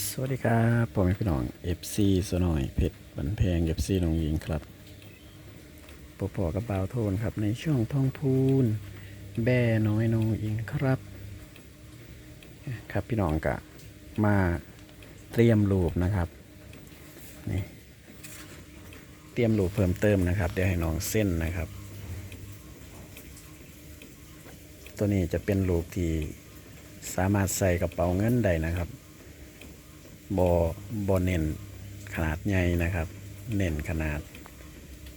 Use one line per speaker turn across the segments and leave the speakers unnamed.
สวัสดีครับผมพี่น้อง FC สหน่อยเพชรบันแพง FC น้องยิงครับปอปอกับบ่าวโทนครับ ในช่วงท่องพูน แบ่น้อยน้องอิงครับ ครับพี่น้องกะมาเตรียมรูปนะครับนี่เตรียมรูปเพิ่มเติมนะครับ เดี๋ยวให้น้องเส้นนะครับ ตัวนี้จะเป็นรูปที่สามารถใส่กระเป๋าเงินได้นะครับ บอบอเน้นขนาดใหญ่นะครับ เน้นขนาด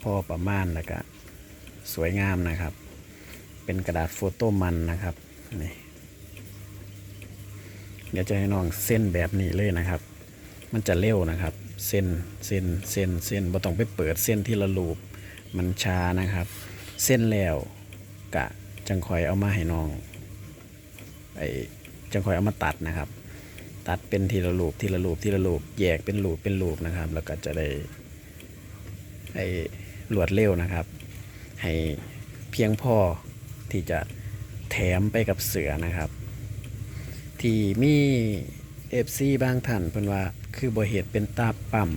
พอประมาณแล้วก็สวยงามนะครับ เป็นกระดาษโฟโต้มันนะครับนี่เดี๋ยวจะให้น้องเส้นแบบนี้เลยนะครับ มันจะเร็วนะครับ เส้นเส้นเส้นเส้นบ่ต้องไปเปิดเส้นที่ละลูปมันช้านะครับ เส้นแล้วกะจังคอยเอามาให้น้องไอจังคอยเอามาตัดนะครับ ตัดเป็นทีละลูปทีละลูปทีละลูปแยกเป็นลูปเป็นลูปนะครับ แล้วก็จะได้ให้รวดเร็วนะครับ ให้เพียงพอที่จะแถมไปกับเสือนะครับ ที่มีเอฟซีบางท่านเพิ่นว่าคือบ่เหตุเป็นตาปั๊ม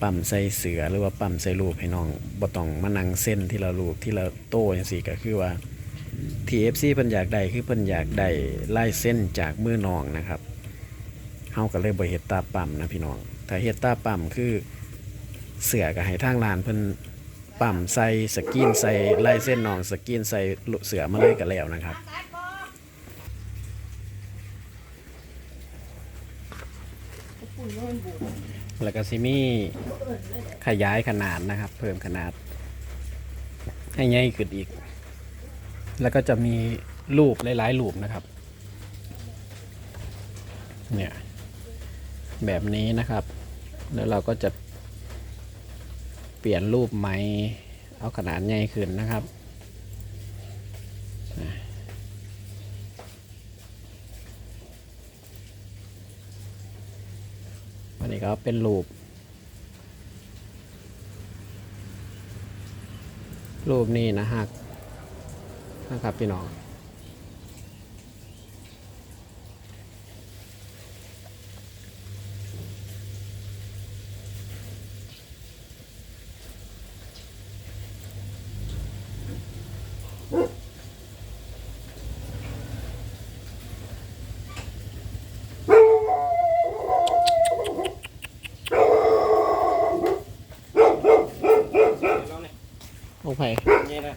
ปั๊มใส่เสือหรือว่าปั๊มใส่รูปให้น้องบ่ต้องมานั่งเส้นทีละรูปทีละโต้จังซี่ก็คือว่าที่ FC เพิ่นอยากได้คือเพิ่นอยากได้ลายเส้นจากมือน้องนะครับ เฮาก็เลยบ่เฮ็ดตาปั๊มนะพี่น้องถ้าเฮ็ดตาปั๊มคือเสือก็ให้ทางร้านเพิ่นปั๊มใส่สกรีนใส่ลายเส้นน้องสกรีนใส่เสือมาเลยก็แล้วนะครับแล้วก็ซิมีขยายขนาดนะครับ เพิ่มขนาด ให้ใหญ่ขึ้นอีก แล้วก็จะมีรูปหลายๆรูปนะครับ เนี่ย แบบนี้นะครับ แล้วเราก็จะเปลี่ยนรูปไม้เอาขนาดใหญ่ขึ้นนะครับอันนี้ก็เป็นรูป รูปนี้นะฮะนะครับพี่น้อง โอ้ ไผ่
เย็นนะ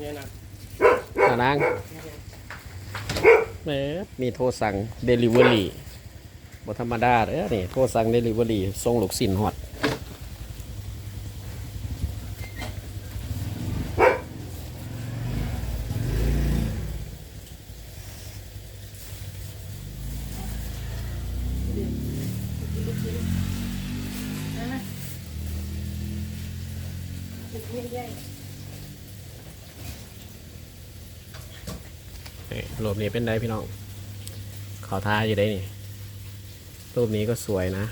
เย็นนะ
ตานางเอ๊ะมีโทรสั่งเดลิเวอรี่บธรรมดาเด้อนี่โทรสั่งเดลิเวอรี่ส่งลูกสินฮอด รูปนี้เป็นไดพี่น้อง ขอท้าอยู่ได้นี่ รูปนี้ก็สวยนะ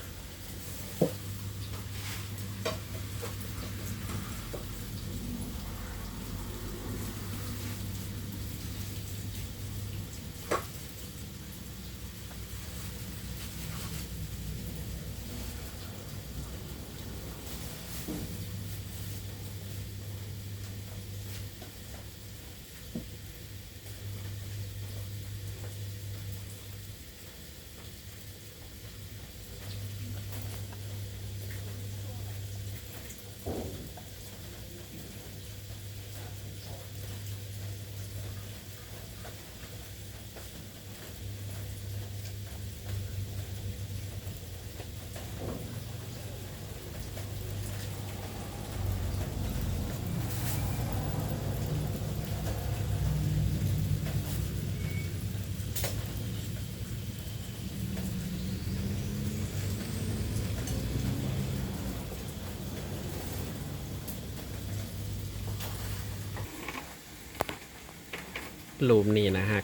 รูปนี้นะฮะ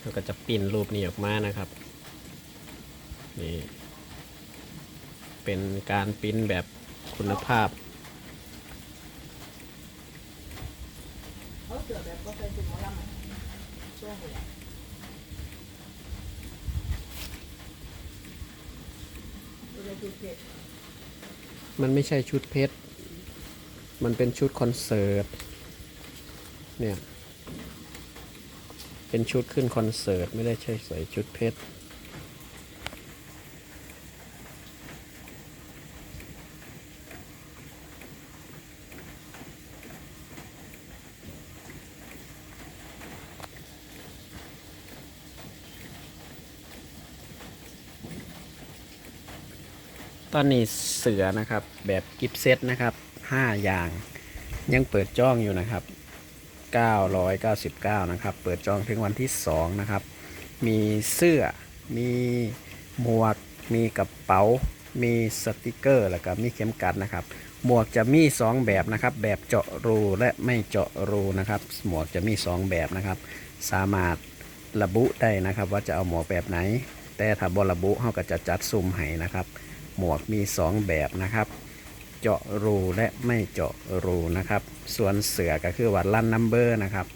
เราก็จะปิ้นรูปนี้ออกมานะครับนี่เป็นการปิ้นแบบคุณภาพ
มั
นไม่ใช่ชุดเพชร มันเป็นชุดคอนเสิร์ต เนี่ย เป็นชุดขึ้นคอนเสิร์ต ไม่ได้ใช่ใส่ชุดเพชรตอนนี้เสือนะครับแบบกิฟต์เซตนะครับ 5 อย่างยังเปิดจ้องอยู่นะครับ 999 นะครับ เปิดจองถึงวันที่ 2 นะครับ มีเสื้อ มีหมวก มีกระเป๋า มีสติกเกอร์ แล้วก็มีเข็มกัดนะครับ หมวกจะมี 2 แบบนะครับ แบบเจาะรูและไม่เจาะรูนะครับ หมวกจะมี 2 แบบนะครับ สามารถระบุได้นะครับ ว่าจะเอาหมวกแบบไหน แต่ถ้าบระบุเขาก็จะจัดซุ่มให้นะครับ หมวกมี 2 แบบนะครับ เจาะรูและไม่เจาะรูนะครับ ส่วนเสือก็คือว่าลันนัมเบอร์นะครับ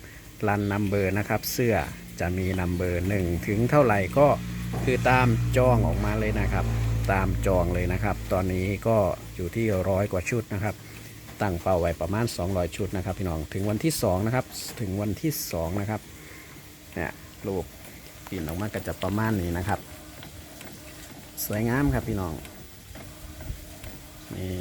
ลันนัมเบอร์นะครับ เสื้อจะมีนัมเบอร์หนึ่งถึงเท่าไหร่ก็คือตามจองออกมาเลยนะครับ ตามจองเลยนะครับ ตอนนี้ก็อยู่ที่ร้อยกว่าชุดนะครับ ตั้งเป้าไว้ประมาณ 200 ชุดนะครับ พี่น้องถึงวันที่2นะครับถึงวันที่2นะครับเนี่ยรูปปิ่นออกมาก็จะประมาณนี้นะครับ สวยงามครับพี่น้องนี่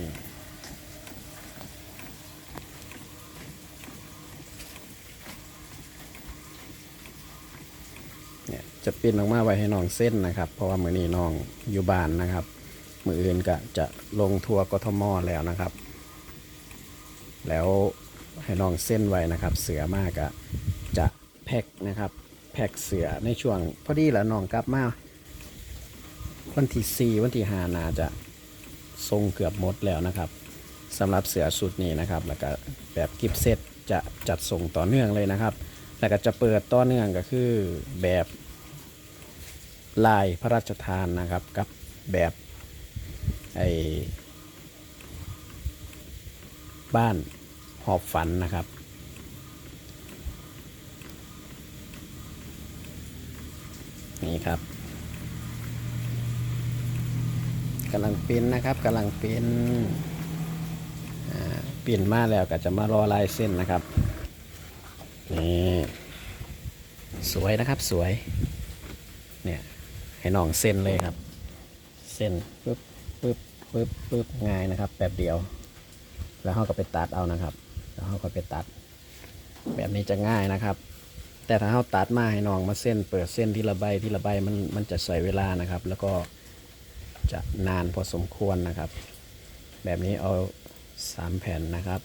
เนี่ย จะปิ้นออกมาไว้ให้น้องเส้นนะครับ เพราะว่ามือนี้น้องอยู่บ้านนะครับ มืออื่นก็จะลงทัวร์กทมแล้วนะครับ แล้วให้น้องเส้นไว้นะครับ เสือมากอะจะแพ็คนะครับ แพ็คเสือในช่วงพอดีแล้วน้องกลับมาวันที่สี่วันที่ห้านาจะทรงเกือบหมดแล้วนะครับสำหรับเสือสุดนี้นะครับ แล้วก็แบบกิฟเซตจะจัดส่งต่อเนื่องเลยนะครับ แล้วก็จะเปิดต่อเนื่องก็คือแบบ ลายพระราชทานนะครับกับแบบไอ้บ้านหอบฝันนะครับ นี่ครับกำลังปิ้นนะครับกำลังปิ้นอ่าปิ้นมาแล้วก็จะมารอลายเส้นนะครับนี่สวยนะครับสวยเนี่ย ให้น้องเส้นเลยครับ เส้นปึ๊บปึ๊บปึ๊บปึ๊บง่ายนะครับแบบเดียว แล้วเขาก็ไปตัดเอานะครับ แล้วเขาก็ไปตัด แบบนี้จะง่ายนะครับ แต่ถ้าเขาตัดมาให้น้องมาเส้น เปิดเส้นที่ละใบที่ละใบมันมันจะใส่เวลานะครับ แล้วก็จะนานพอสมควรนะครับ แบบนี้เอาสามแผ่นนะครับ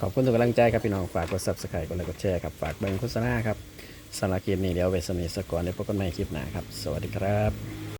ขอบคุณทุกกำลังใจครับพี่น้อง ฝากกด subscribe กดไลค์กดแชร์ครับ ฝากเบิ่งโฆษณาครับสำหรับคลิปนี้เดี๋ยวเวสนีสกก่อนเดี๋ยวพบกันใหม่คลิปหน้าครับ สวัสดีครับ